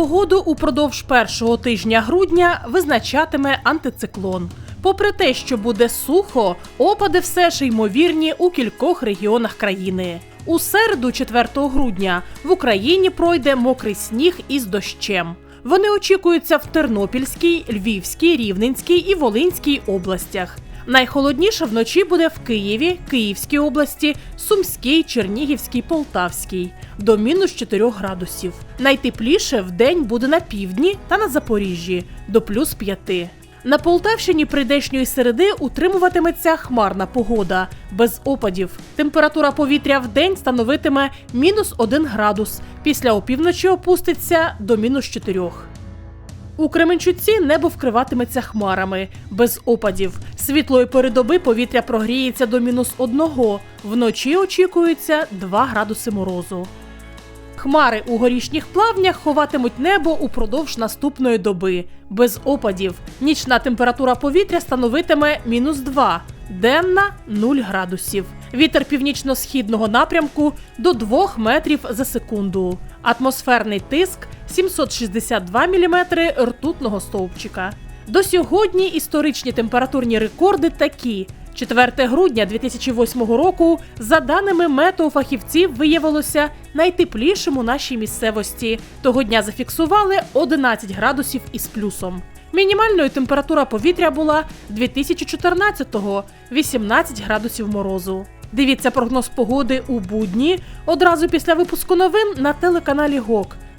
Погоду упродовж першого тижня грудня визначатиме антициклон. Попри те, що буде сухо, опади все ж ймовірні у кількох регіонах країни. У середу, 4 грудня, в Україні пройде мокрий сніг із дощем. Вони очікуються в Тернопільській, Львівській, Рівненській і Волинській областях. Найхолодніше вночі буде в Києві, Київській області, Сумській, Чернігівській, Полтавській до мінус 4 градусів. Найтепліше в день буде на півдні та на Запоріжжі до плюс 5. На Полтавщині прийдешньої середи утримуватиметься хмарна погода без опадів. Температура повітря в день становитиме мінус 1 градус. Після опівночі опуститься до мінус 4. У Кременчуці небо вкриватиметься хмарами без опадів. Світлої передоби повітря прогріється до мінус одного. Вночі очікується 2 градуси морозу. Хмари у горішніх плавнях ховатимуть небо упродовж наступної доби без опадів. Нічна температура повітря становитиме мінус 2, денна 0 градусів. Вітер північно-східного напрямку до 2 метрів за секунду. Атмосферний тиск 762 мм ртутного стовпчика. До сьогодні історичні температурні рекорди такі. 4 грудня 2008 року, за даними метеофахівців, виявилося найтеплішим у нашій місцевості. Того дня зафіксували 11 градусів із плюсом. Мінімальною температура повітря була 2014-го – 18 градусів морозу. Дивіться прогноз погоди у будні одразу після випуску новин на телеканалі ГОК.